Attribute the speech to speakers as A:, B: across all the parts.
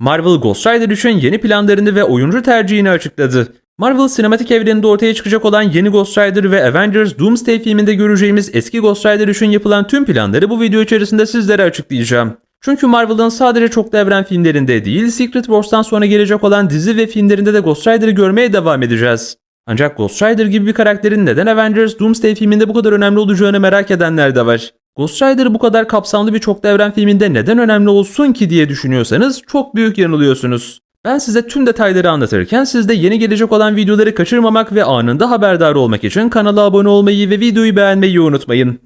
A: Marvel Ghost Rider için yeni planlarını ve oyuncu tercihini açıkladı. Marvel sinematik evreninde ortaya çıkacak olan yeni Ghost Rider ve Avengers Doomsday filminde göreceğimiz eski Ghost Rider için yapılan tüm planları bu video içerisinde sizlere açıklayacağım. Çünkü Marvel'ın sadece çoklu evren filmlerinde değil, Secret Wars'tan sonra gelecek olan dizi ve filmlerinde de Ghost Rider'ı görmeye devam edeceğiz. Ancak Ghost Rider gibi bir karakterin neden Avengers Doomsday filminde bu kadar önemli olacağını merak edenler de var. Ghost Rider bu kadar kapsamlı bir çoklu evren filminde neden önemli olsun ki diye düşünüyorsanız çok büyük yanılıyorsunuz. Ben size tüm detayları anlatırken siz de yeni gelecek olan videoları kaçırmamak ve anında haberdar olmak için kanala abone olmayı ve videoyu beğenmeyi unutmayın.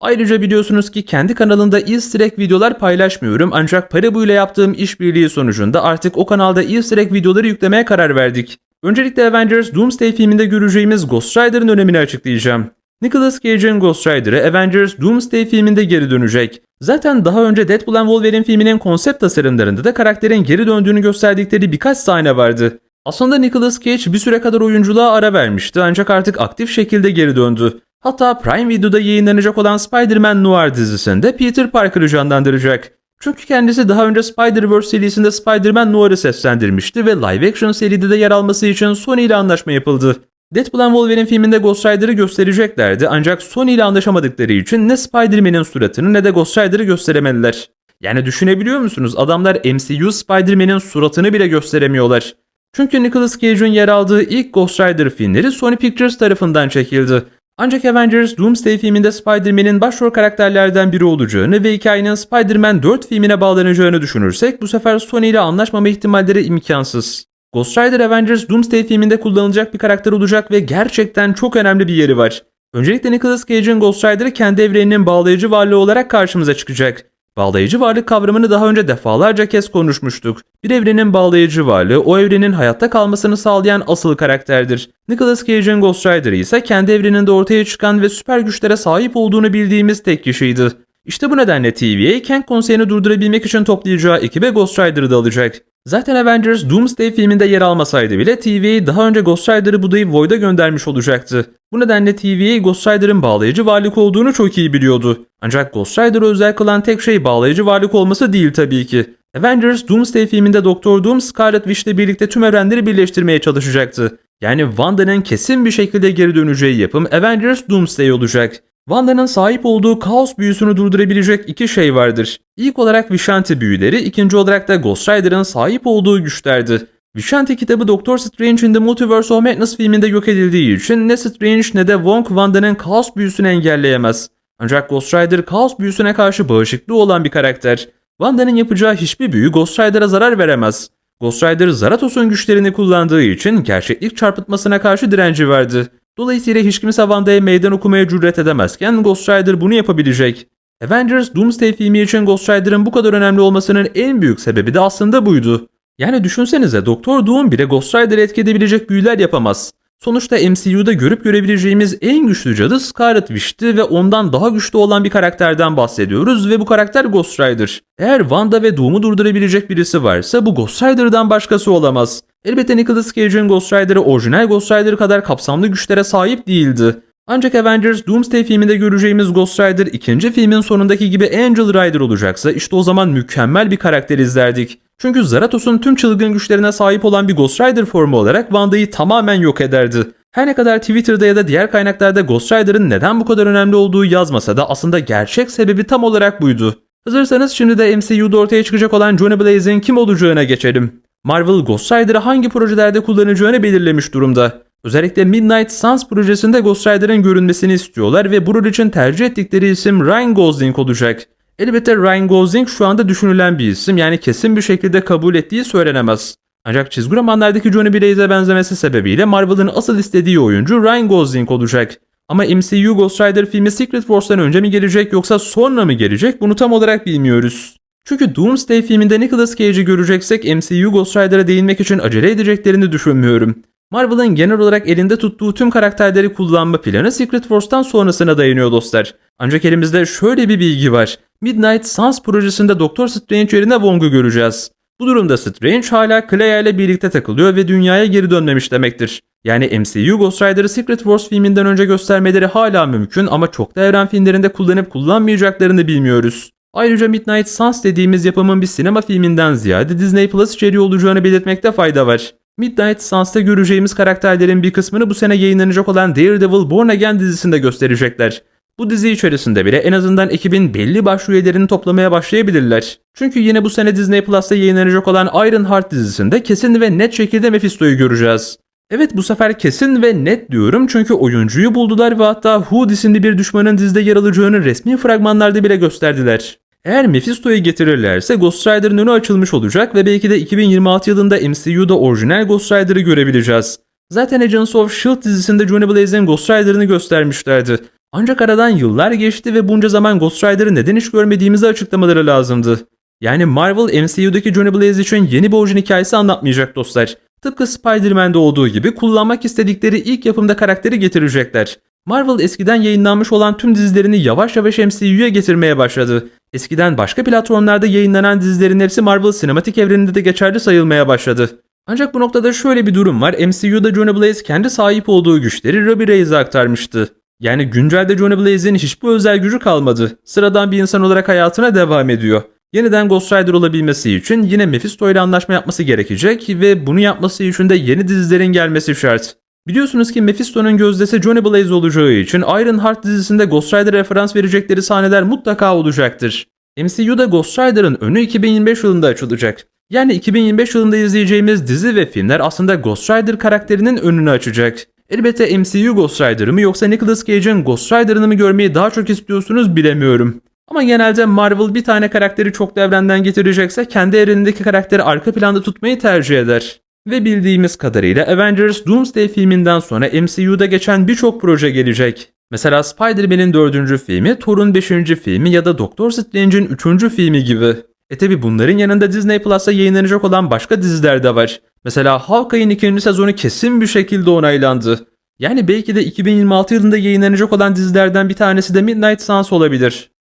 A: Ayrıca biliyorsunuz ki kendi kanalında easter egg videolar paylaşmıyorum ancak Paribu ile yaptığım işbirliği sonucunda artık o kanalda easter egg videoları yüklemeye karar verdik. Öncelikle Avengers Doomsday filminde göreceğimiz Ghost Rider'ın önemini açıklayacağım. Nicolas Cage'in Ghost Rider'ı Avengers Doomsday filminde geri dönecek. Zaten daha önce Deadpool and Wolverine filminin konsept tasarımlarında da karakterin geri döndüğünü gösterdikleri birkaç sahne vardı. Aslında Nicolas Cage bir süre kadar oyunculuğa ara vermişti ancak artık aktif şekilde geri döndü. Hatta Prime Video'da yayınlanacak olan Spider-Man Noir dizisinde Peter Parker'ı canlandıracak. Çünkü kendisi daha önce Spider-Verse serisinde Spider-Man Noir'ı seslendirmişti ve live action seride de yer alması için Sony ile anlaşma yapıldı. Deadpool and Wolverine filminde Ghost Rider'ı göstereceklerdi ancak Sony ile anlaşamadıkları için ne Spider-Man'in suratını ne de Ghost Rider'ı gösteremediler. Yani düşünebiliyor musunuz? Adamlar MCU Spider-Man'in suratını bile gösteremiyorlar. Çünkü Nicolas Cage'in yer aldığı ilk Ghost Rider filmleri Sony Pictures tarafından çekildi. Ancak Avengers Doomsday filminde Spider-Man'in başrol karakterlerden biri olacağını ve hikayenin Spider-Man 4 filmine bağlanacağını düşünürsek bu sefer Sony ile anlaşmama ihtimalleri imkansız. Ghost Rider Avengers Doomsday filminde kullanılacak bir karakter olacak ve gerçekten çok önemli bir yeri var. Öncelikle Nicolas Cage'in Ghost Rider'ı kendi evreninin bağlayıcı varlığı olarak karşımıza çıkacak. Bağlayıcı varlık kavramını daha önce defalarca kez konuşmuştuk. Bir evrenin bağlayıcı varlığı o evrenin hayatta kalmasını sağlayan asıl karakterdir. Nicolas Cage'in Ghost Rider ise kendi evreninde ortaya çıkan ve süper güçlere sahip olduğunu bildiğimiz tek kişiydi. İşte bu nedenle TVA Kang konseyini durdurabilmek için toplayacağı ekibe Ghost Rider'ı da alacak. Zaten Avengers Doomsday filminde yer almasaydı bile TVA daha önce Ghost Rider'ı budayıp Void'a göndermiş olacaktı. Bu nedenle TVA Ghost Rider'ın bağlayıcı varlık olduğunu çok iyi biliyordu. Ancak Ghost Rider'ı özel kılan tek şey bağlayıcı varlık olması değil tabii ki. Avengers Doomsday filminde Doktor Doom Scarlet Witch'le birlikte tüm evrenleri birleştirmeye çalışacaktı. Yani Wanda'nın kesin bir şekilde geri döneceği yapım Avengers Doomsday olacak. Wanda'nın sahip olduğu kaos büyüsünü durdurabilecek iki şey vardır. İlk olarak Vishanti büyüleri, ikinci olarak da Ghost Rider'ın sahip olduğu güçlerdi. Vishanti kitabı Doctor Strange in the Multiverse of Madness filminde yok edildiği için ne Strange ne de Wong Wanda'nın kaos büyüsünü engelleyemez. Ancak Ghost Rider kaos büyüsüne karşı bağışıklığı olan bir karakter. Wanda'nın yapacağı hiçbir büyü Ghost Rider'a zarar veremez. Ghost Rider Zaratos'un güçlerini kullandığı için gerçeklik çarpıtmasına karşı direnci vardı. Dolayısıyla hiç kimse Wanda'ya meydan okumaya cüret edemezken Ghost Rider bunu yapabilecek. Avengers Doomsday filmi için Ghost Rider'ın bu kadar önemli olmasının en büyük sebebi de aslında buydu. Yani düşünsenize Doktor Doom bile Ghost Rider'ı etki edebilecek büyüler yapamaz. Sonuçta MCU'da görüp görebileceğimiz en güçlü cadı Scarlet Witch'ti ve ondan daha güçlü olan bir karakterden bahsediyoruz ve bu karakter Ghost Rider. Eğer Wanda ve Doom'u durdurabilecek birisi varsa bu Ghost Rider'dan başkası olamaz. Elbette Nicolas Cage'in Ghost Rider'ı orijinal Ghost Rider kadar kapsamlı güçlere sahip değildi. Ancak Avengers Doomsday filminde göreceğimiz Ghost Rider ikinci filmin sonundaki gibi Angel Rider olacaksa işte o zaman mükemmel bir karakter izlerdik. Çünkü Zaratos'un tüm çılgın güçlerine sahip olan bir Ghost Rider formu olarak Wanda'yı tamamen yok ederdi. Her ne kadar Twitter'da ya da diğer kaynaklarda Ghost Rider'ın neden bu kadar önemli olduğu yazmasa da aslında gerçek sebebi tam olarak buydu. Hazırsanız şimdi de MCU'da ortaya çıkacak olan Johnny Blaze'in kim olacağına geçelim. Marvel Ghost Rider'ı hangi projelerde kullanacağını belirlemiş durumda. Özellikle Midnight Suns projesinde Ghost Rider'ın görünmesini istiyorlar ve bu rol için tercih ettikleri isim Ryan Gosling olacak. Elbette Ryan Gosling şu anda düşünülen bir isim yani kesin bir şekilde kabul ettiği söylenemez. Ancak çizgi romanlardaki Johnny Blaze'e benzemesi sebebiyle Marvel'ın asıl istediği oyuncu Ryan Gosling olacak. Ama MCU Ghost Rider filmi Secret Wars'tan önce mi gelecek yoksa sonra mı gelecek bunu tam olarak bilmiyoruz. Çünkü Doomsday filminde Nicolas Cage'i göreceksek MCU Ghost Rider'a değinmek için acele edeceklerini düşünmüyorum. Marvel'ın genel olarak elinde tuttuğu tüm karakterleri kullanma planı Secret Wars'tan sonrasına dayanıyor dostlar. Ancak elimizde şöyle bir bilgi var. Midnight Suns projesinde Doctor Strange yerine Wong'u göreceğiz. Bu durumda Strange hala Clea ile birlikte takılıyor ve dünyaya geri dönmemiş demektir. Yani MCU Ghost Rider'ı Secret Wars filminden önce göstermeleri hala mümkün ama çoklu evren filmlerinde kullanıp kullanmayacaklarını bilmiyoruz. Ayrıca Midnight Suns dediğimiz yapımın bir sinema filminden ziyade Disney Plus içeriği olacağını belirtmekte fayda var. Midnight Suns'ta göreceğimiz karakterlerin bir kısmını bu sene yayınlanacak olan Daredevil Born Again dizisinde gösterecekler. Bu dizi içerisinde bile en azından ekibin belli başrol üyelerini toplamaya başlayabilirler. Çünkü yine bu sene Disney Plus'ta yayınlanacak olan Ironheart dizisinde kesin ve net şekilde Mephisto'yu göreceğiz. Evet bu sefer kesin ve net diyorum çünkü oyuncuyu buldular ve hatta Hood isimli bir düşmanın dizide yer alacağını resmi fragmanlarda bile gösterdiler. Eğer Mephisto'yu getirirlerse Ghost Rider'ın önü açılmış olacak ve belki de 2026 yılında MCU'da orijinal Ghost Rider'ı görebileceğiz. Zaten Agents of S.H.I.E.L.D. dizisinde Johnny Blaze'in Ghost Rider'ını göstermişlerdi. Ancak aradan yıllar geçti ve bunca zaman Ghost Rider'ı neden hiç görmediğimizi açıklamaları lazımdı. Yani Marvel MCU'daki Johnny Blaze için yeni bir orijin hikayesi anlatmayacak dostlar. Tıpkı Spider-Man'de olduğu gibi kullanmak istedikleri ilk yapımda karakteri getirecekler. Marvel eskiden yayınlanmış olan tüm dizilerini yavaş yavaş MCU'ya getirmeye başladı. Eskiden başka platformlarda yayınlanan dizilerin hepsi Marvel sinematik evreninde de geçerli sayılmaya başladı. Ancak bu noktada şöyle bir durum var. MCU'da Johnny Blaze kendi sahip olduğu güçleri Robbie Reyes'e aktarmıştı. Yani güncelde Johnny Blaze'in hiçbir özel gücü kalmadı. Sıradan bir insan olarak hayatına devam ediyor. Yeniden Ghost Rider olabilmesi için yine Mephisto ile anlaşma yapması gerekecek ve bunu yapması için de yeni dizilerin gelmesi şart. Biliyorsunuz ki Mephisto'nun gözdesi Johnny Blaze olacağı için Ironheart dizisinde Ghost Rider referans verecekleri sahneler mutlaka olacaktır. MCU'da Ghost Rider'ın önü 2025 yılında açılacak. Yani 2025 yılında izleyeceğimiz dizi ve filmler aslında Ghost Rider karakterinin önünü açacak. Elbette MCU Ghost Rider'ı mı yoksa Nicolas Cage'in Ghost Rider'ını mı görmeyi daha çok istiyorsunuz bilemiyorum. Ama genelde Marvel bir tane karakteri çok evrenden getirecekse kendi evrenindeki karakteri arka planda tutmayı tercih eder. Ve bildiğimiz kadarıyla Avengers Doomsday filminden sonra MCU'da geçen birçok proje gelecek. Mesela Spider-Man'in 4. filmi, Thor'un 5. filmi ya da Doctor Strange'in 3. filmi gibi. E tabi bunların yanında Disney Plus'ta yayınlanacak olan başka diziler de var. Mesela Hawkeye'in ikinci sezonu kesin bir şekilde onaylandı. Yani belki de 2026 yılında yayınlanacak olan dizilerden bir tanesi de Midnight Suns olabilir.